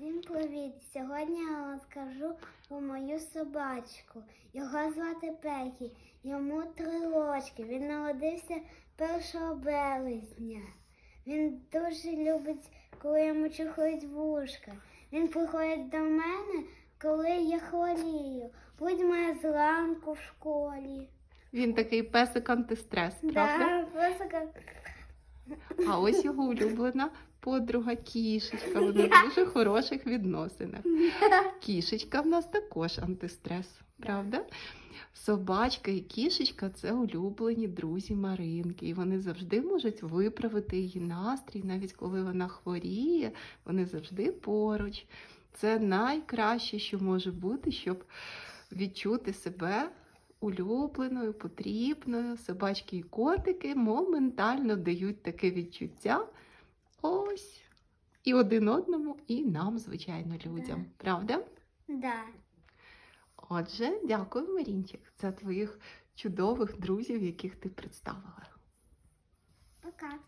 Всім привіт! Сьогодні я розкажу про мою собачку. Його звати Пекі. Йому три рочки. Він народився 1 березня. Він дуже любить, коли йому чухають вушка. Він приходить до мене, коли я хворію. Будь моя зранку в школі. Він такий песик антистрес, правда? Да, висока. А ось його улюблена подруга кішечка. Вони в дуже хороших відносинах. Кішечка в нас також антистрес, правда? Собачка і кішечка це улюблені друзі Маринки. І вони завжди можуть виправити її настрій, навіть коли вона хворіє, вони завжди поруч. Це найкраще, що може бути, щоб відчути себе улюбленою, потрібною. Собачки і котики моментально дають таке відчуття. Ось. І один одному, і нам, звичайно, людям. Правда? Да. Отже, дякую, Марінчик, за твоїх чудових друзів, яких ти представила. Пока.